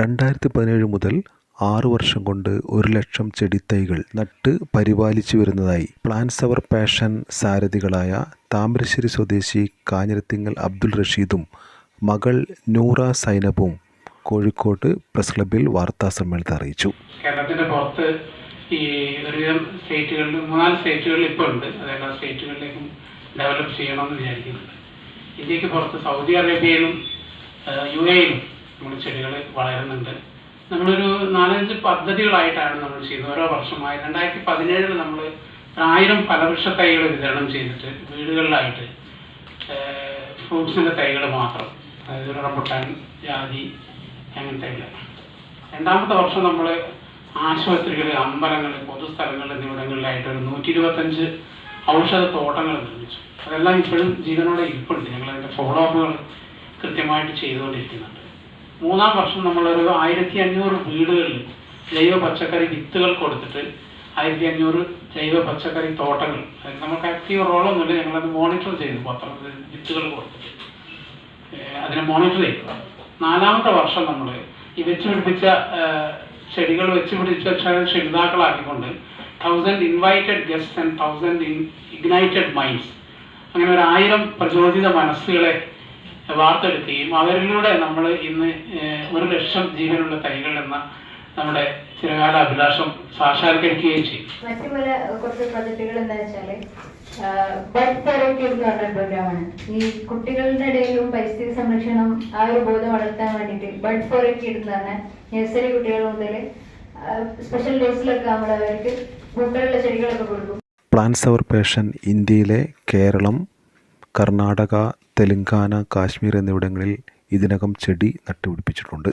രണ്ടായിരത്തി പതിനേഴ് മുതൽ ആറു വർഷം കൊണ്ട് ഒരു ലക്ഷം ചെടിത്തൈകൾ നട്ട് പരിപാലിച്ചു വരുന്നതായി പ്ലാന്റ്സ് അവർ പാഷൻ സാരഥികളായ താമരശ്ശേരി സ്വദേശി കാഞ്ഞിരത്തിങ്ങൽ അബ്ദുൾ റഷീദും മകൾ നൂറ സൈനബും കോഴിക്കോട് പ്രസ് ക്ലബിൽ വാർത്താ സമ്മേളനത്തിൽ അറിയിച്ചു. കേരളത്തിന്റെ പുറത്ത് ഈ ഒരുവിധം സ്റ്റേറ്റുകളിൽ മൂന്നാൽ സ്റ്റേറ്റുകളിൽ ഇപ്പോൾ ഉണ്ട്. അതെല്ലാ സ്റ്റേറ്റുകളിലേക്കും ഡെവലപ്പ് ചെയ്യണമെന്ന് വിചാരിക്കുന്നുണ്ട് ഇന്ത്യയ്ക്ക് പുറത്ത് സൗദി അറേബ്യയിലും യു എയിലും നമ്മൾ ചെടികൾ വളരുന്നുണ്ട്. നമ്മളൊരു നാലഞ്ച് പദ്ധതികളായിട്ടാണ് നമ്മൾ ചെയ്യുന്നത് ഓരോ വർഷമായി രണ്ടായിരത്തി പതിനേഴിൽ നമ്മൾ ആയിരം ഫലവൃക്ഷ തൈകൾ വിതരണം ചെയ്തിട്ട് വീടുകളിലായിട്ട് ഫ്രൂട്ട്സിന്റെ തൈകൾ മാത്രം അതായത് റംബുട്ടാൻ ജാതി അങ്ങനത്തെ രണ്ടാമത്തെ വർഷം നമ്മൾ ആശുപത്രികൾ അമ്പലങ്ങൾ പൊതുസ്ഥലങ്ങൾ എന്നിവിടങ്ങളിലായിട്ട് ഒരു നൂറ്റി ഇരുപത്തഞ്ച് ഔഷധ തോട്ടങ്ങൾ നിർമ്മിച്ചു. അതെല്ലാം ഇപ്പോഴും ജീവനോടെ ഇരിപ്പുണ്ട്. ഞങ്ങൾ അതിന്റെ ഫോളോ അപ്പുകൾ കൃത്യമായിട്ട് ചെയ്തുകൊണ്ടിരിക്കുന്നുണ്ട്. മൂന്നാം വർഷം നമ്മളൊരു ആയിരത്തി അഞ്ഞൂറ് വീടുകളിൽ ജൈവ പച്ചക്കറി വിത്തുകൾ കൊടുത്തിട്ട് ആയിരത്തി അഞ്ഞൂറ് ജൈവ പച്ചക്കറി തോട്ടങ്ങൾ. നമുക്ക് ആക്റ്റീവ് റോളൊന്നുമില്ല. ഞങ്ങളത് മോണിറ്റർ ചെയ്തു. പത്തൊമ്പത് വിത്തുകൾ കൊടുത്തിട്ട്. അതിനെ മോണിറ്റർ ചെയ്തു. നാലാമത്തെ വർഷം നമ്മൾ ഈ വെച്ച് പിടിപ്പിച്ച ചെടികൾ വെച്ച് പിടിച്ച ക്ഷണിതാക്കളാക്കിക്കൊണ്ട് thousand invited guest and thousand ignited minds അങ്ങനെ ഒരു ആയിരം പ്രചോദിത മനസ്സുകളെ വാർത്തെടുക്കുകയും അവരിലൂടെ നമ്മൾ ഇന്ന് ഒരു ലക്ഷം ജീവനുള്ള തൈകൾ എന്ന നമ്മുടെ ചിരകാല അഭിലാഷം സാക്ഷാത്കരിക്കുകയും ചെയ്യും. മറ്റു പല കുറച്ച് പ്രൊജക്ടുകൾ എന്താ വെച്ചാൽ ബഡ് ഫോർ എന്ന് പറഞ്ഞ പ്രോഗ്രാമാണ് ഈ കുട്ടികളുടെ ഇടയിലും പരിസ്ഥിതി സംരക്ഷണം ആ ഒരു ബോധം വളർത്താൻ വേണ്ടിയിട്ട് ബഡ് ഫോർ ഇടുന്നതാണ് നഴ്സറി കുട്ടികൾ മുതൽ സ്പെഷ്യൽ ഡേയ്സിലൊക്കെ നമ്മൾ അവർക്ക് പൂക്കളുള്ള ചെടികളൊക്കെ കൊടുക്കും. പ്ലാന്റ്സ് അവർ പേഷൻ ഇന്ത്യയിലെ കേരളം കർണാടക തെലങ്കാന കാശ്മീർ എന്നിവിടങ്ങളിൽ ഇതിനകം ചെടി നട്ടുപിടിപ്പിച്ചിട്ടുണ്ട്.